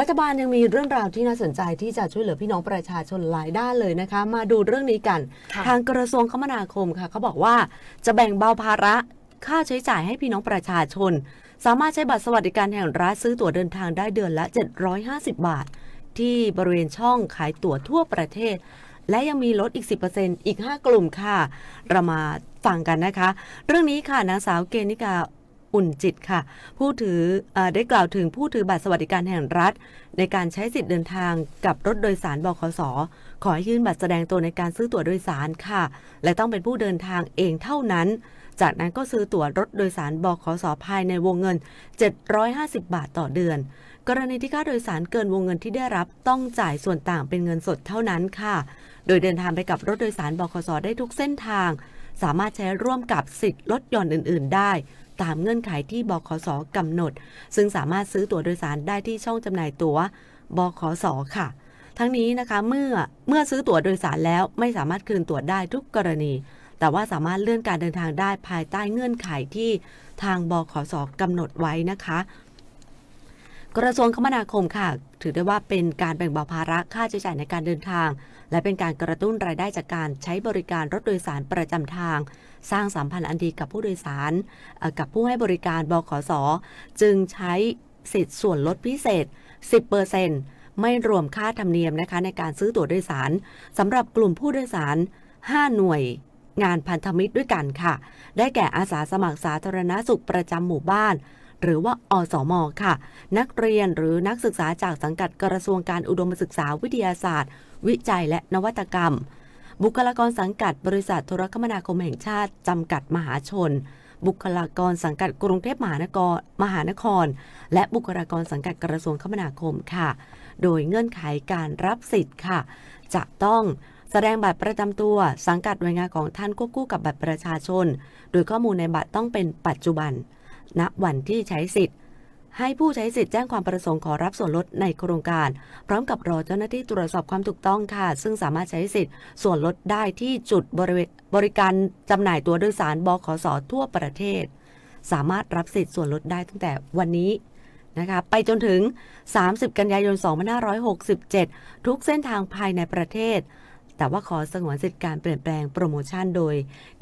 รัฐบาลยังมีเรื่องราวที่น่าสนใจที่จะช่วยเหลือพี่น้องประชาชนหลายด้านเลยนะคะ มาดูเรื่องนี้กันค่ะทางกระทรวงคมนาคมค่ะเขาบอกว่าจะแบ่งเบาภาระค่าใช้จ่ายให้พี่น้องประชาชน สามารถใช้บัตรสวัสดิการแห่งรัฐซื้อตั๋วเดินทางได้เดือนละ 750 บาท ที่บริเวณช่องขายตั๋วทั่วประเทศ และยังมีลดอีก 10%อีก 5 กลุ่มค่ะ เรามาฟังกันนะคะ เรื่องนี้ค่ะนางสาวเกณฑ์นิกา อุ่นจิตค่ะ ผู้ถือออได้กล่าวถึงผู้ถือบัตรสวัสดิการแห่งรัฐ ในการใช้สิทธิ์เดินทางกับรถโดยสารบขสขอให้ยื่นบัตรแสดงตัวในการซื้อตั๋วโดยสารค่ะ และต้องเป็นผู้เดินทางเองเท่านั้น จากนั้นก็ซื้อตั๋วรถโดยสารบขสภายในวงเงิน 750 บาทต่อเดือน กรณีที่ค่าโดยสารเกินวงเงินที่ได้รับต้องจ่ายส่วนต่างเป็นเงินสดเท่านั้นค่ะ โดยเดินทางไปกับรถโดยสารบขสได้ทุกเส้นทาง สามารถใช้ร่วมกับสิทธิ์ลดหย่อนอื่น ๆ ได้ ตามเงื่อนไขที่บขสกำหนด ซึ่งสามารถซื้อตั๋วโดยสารได้ที่ช่องจำหน่ายตั๋วบขสค่ะ ทั้งนี้นะคะเมื่อเมื่อซื้อตั๋วโดยสารแล้วไม่สามารถคืนตั๋วได้ทุกกรณี แต่ว่าสามารถเลื่อนการเดินทางได้ภายใต้เงื่อนไขที่ทางบขสกำหนดไว้นะคะ กระทรวงคมนาคมค่ะ ถือได้ว่าเป็นการแบ่งเบาภาระค่าใช้จ่ายในการเดินทาง และเป็นการกระตุ้นรายได้จากการใช้บริการรถโดยสารประจำทาง สร้างสัมพันธ์อันดีกับผู้โดยสาร กับผู้ให้บริการบขสจึงใช้สิทธิ์ส่วนลดพิเศษ 10%ไม่รวมค่าธรรมเนียมนะคะในการซื้อตั๋วโดยสารสำหรับกลุ่มผู้โดยสาร 5 หน่วยงานพันธมิตรด้วยกันค่ะ ได้แก่อาสาสมัครสาธารณสุขประจำหมู่บ้าน หรือว่าอสมค่ะ นักเรียนหรือนักศึกษาจากสังกัดกระทรวงการอุดมศึกษาวิทยาศาสตร์ วิจัยและนวัตกรรม บุคลากรสังกัด บริษัทโทรคมนาคมแห่งชาติ จำกัดมหาชน บุคลากรสังกัดกรุงเทพมหานครมหานคร และบุคลากรสังกัดกระทรวงคมนาคมค่ะ โดยเงื่อนไขการรับสิทธิ์ค่ะ จะต้องแสดงบัตรประจำตัวสังกัดหน่วยงานของท่านควบคู่กับบัตรประชาชน โดยข้อมูลในบัตรต้องเป็นปัจจุบัน ณวันที่ใช้สิทธิ์ ให้ผู้ใช้สิทธิ์แจ้งความประสงค์ขอรับส่วนลดในโครงการ พร้อมกับรอเจ้าหน้าที่ตรวจสอบความถูกต้องค่ะ ซึ่งสามารถใช้สิทธิ์ ส่วนลดได้ที่จุดบริเวณบริการจำหน่ายตัวโดยสารบขสทั่วประเทศ สามารถรับสิทธิ์ส่วนลดได้ตั้งแต่วันนี้นะคะไปจนถึง 30 กันยายน 2567 ทุกเส้นทางภายในประเทศ แต่ว่าขอสงวนสิทธิการเปลี่ยนแปลงโปรโมชั่นโดย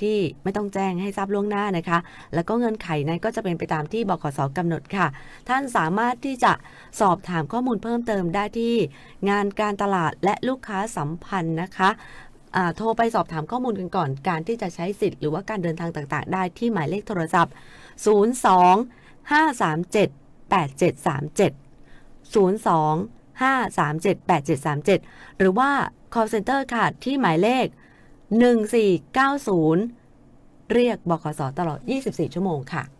ที่ไม่ต้องแจ้งให้ทราบล่วงหน้านะคะ แล้วก็เงื่อนไขนั้นก็จะเป็นไปตามที่บขสกำหนดค่ะ ท่านสามารถที่จะสอบถามข้อมูลเพิ่มเติมได้ที่ งานการตลาดและลูกค้าสัมพันธ์นะคะโทรไปสอบถามข้อมูลกันก่อน การที่จะใช้สิทธิ์หรือว่าการเดินทางต่างๆ ได้ที่หมายเลขโทรศัพท์ 02 537 8737 02 537 8737 หรือว่า call center ค่ะ ที่หมายเลข 1490 เรียกบขสตลอด 24 ชั่วโมงค่ะ